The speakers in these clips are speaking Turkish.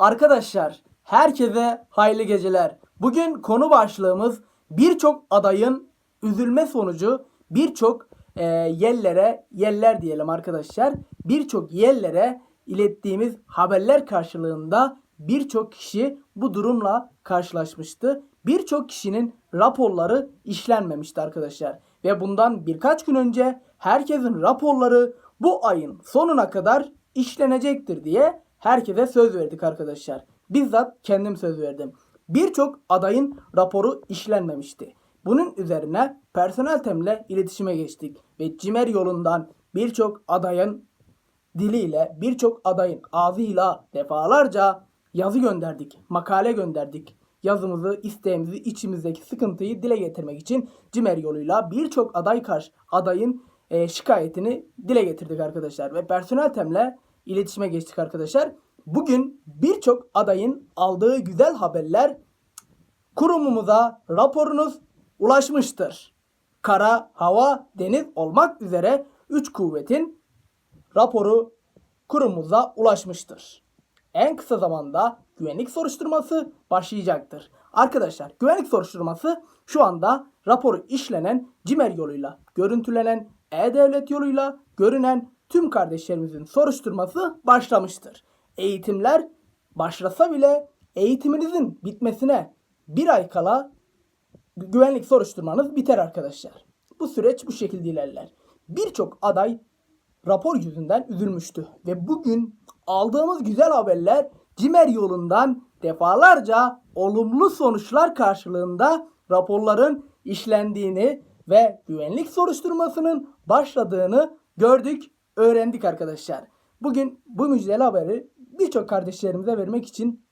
Arkadaşlar herkese hayırlı geceler. Bugün konu başlığımız birçok adayın üzülme sonucu birçok e, yerlere yerler diyelim arkadaşlar. Birçok yerlere ilettiğimiz haberler karşılığında birçok kişi bu durumla karşılaşmıştı. Birçok kişinin raporları işlenmemişti arkadaşlar. Ve bundan birkaç gün önce herkesin raporları bu ayın sonuna kadar işlenecektir diye herkese söz verdik arkadaşlar. Bizzat kendim söz verdim. Birçok adayın raporu işlenmemişti. Bunun üzerine personel temle iletişime geçtik ve Cimer yolundan birçok adayın diliyle, birçok adayın ağzıyla defalarca yazı gönderdik, makale gönderdik. Yazımızı, isteğimizi, içimizdeki sıkıntıyı dile getirmek için Cimer yoluyla birçok aday karşı adayın e, şikayetini dile getirdik arkadaşlar ve personel temle iletişime geçtik arkadaşlar. Bugün birçok adayın aldığı güzel haberler kurumumuza raporunuz ulaşmıştır. Kara, hava, deniz olmak üzere 3 kuvvetin raporu kurumumuza ulaşmıştır. En kısa zamanda güvenlik soruşturması başlayacaktır. Arkadaşlar güvenlik soruşturması şu anda raporu işlenen CİMER yoluyla, görüntülenen E-Devlet yoluyla görünen tüm kardeşlerimizin soruşturması başlamıştır. Eğitimler başlasa bile eğitiminizin bitmesine bir ay kala güvenlik soruşturmanız biter arkadaşlar. Bu süreç bu şekilde ilerler. Birçok aday rapor yüzünden üzülmüştü. Ve bugün aldığımız güzel haberler Cimer yolundan defalarca olumlu sonuçlar karşılığında raporların işlendiğini ve güvenlik soruşturmasının başladığını gördük, öğrendik arkadaşlar. Bugün bu müjdeli haberi birçok kardeşlerimize vermek için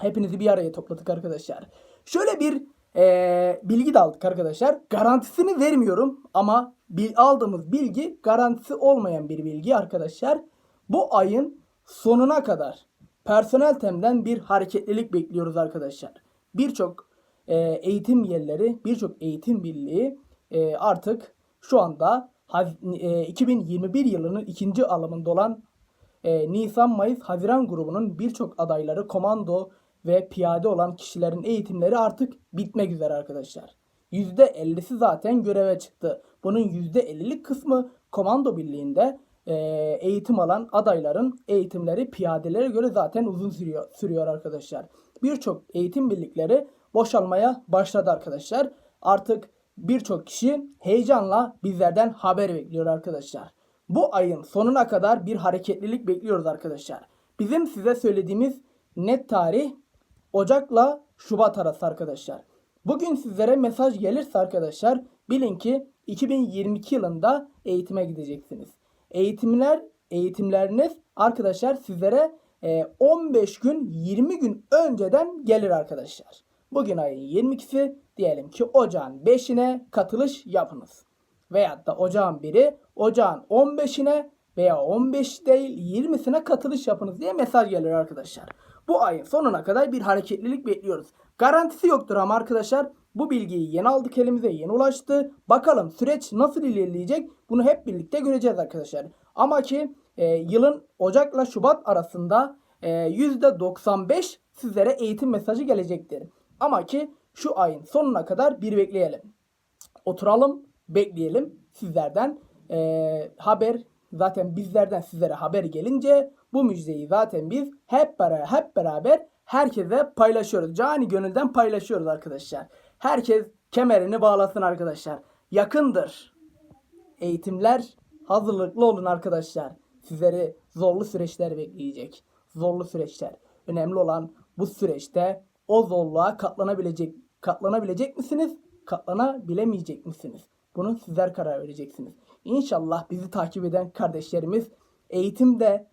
hepinizi bir araya topladık arkadaşlar. Şöyle bir eee, bilgi de aldık arkadaşlar. Garantisini vermiyorum ama bil, aldığımız bilgi garantisi olmayan bir bilgi arkadaşlar. Bu ayın sonuna kadar personel temden bir hareketlilik bekliyoruz arkadaşlar. Birçok eee, eğitim yerleri, birçok eğitim birliği eee, artık şu anda Haz- eee, 2021 yılının ikinci alımında olan e, Nisan, Mayıs, Haziran grubunun birçok adayları komando ve piyade olan kişilerin eğitimleri artık bitmek üzere arkadaşlar. %50'si zaten göreve çıktı. Bunun %50'lik kısmı komando birliğinde e, eğitim alan adayların eğitimleri piyadelere göre zaten uzun sürüyor, sürüyor arkadaşlar. Birçok eğitim birlikleri boşalmaya başladı arkadaşlar. Artık birçok kişi heyecanla bizlerden haber bekliyor arkadaşlar. Bu ayın sonuna kadar bir hareketlilik bekliyoruz arkadaşlar. Bizim size söylediğimiz net tarih Ocak'la Şubat arası arkadaşlar. Bugün sizlere mesaj gelirse arkadaşlar bilin ki 2022 yılında eğitime gideceksiniz. Eğitimler, eğitimleriniz arkadaşlar sizlere e, 15 gün 20 gün önceden gelir arkadaşlar. Bugün ayın 22'si diyelim ki ocağın 5'ine katılış yapınız. Veyahut da ocağın biri ocağın 15'ine veya 15 değil 20'sine katılış yapınız diye mesaj gelir arkadaşlar. Bu ayın sonuna kadar bir hareketlilik bekliyoruz. Garantisi yoktur ama arkadaşlar bu bilgiyi yeni aldık elimize yeni ulaştı. Bakalım süreç nasıl ilerleyecek bunu hep birlikte göreceğiz arkadaşlar. Ama ki e, yılın Ocak'la Şubat arasında e, %95 sizlere eğitim mesajı gelecektir. Ama ki şu ayın sonuna kadar bir bekleyelim oturalım, bekleyelim sizlerden eee, haber zaten bizlerden sizlere haber gelince bu müjdeyi zaten biz hep beraber hep beraber herkese paylaşıyoruz. Cani gönülden paylaşıyoruz arkadaşlar. Herkes kemerini bağlasın arkadaşlar. Yakındır. Eğitimler hazırlıklı olun arkadaşlar. Sizleri zorlu süreçler bekleyecek. Zorlu süreçler. Önemli olan bu süreçte o zorluğa katlanabilecek katlanabilecek misiniz? Katlanabilemeyecek misiniz? Bunu sizler karar vereceksiniz. İnşallah bizi takip eden kardeşlerimiz eğitimde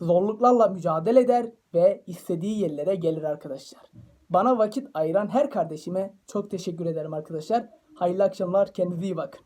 zorluklarla mücadele eder ve istediği yerlere gelir arkadaşlar. Bana vakit ayıran her kardeşime çok teşekkür ederim arkadaşlar. Hayırlı akşamlar. Kendinize iyi bakın.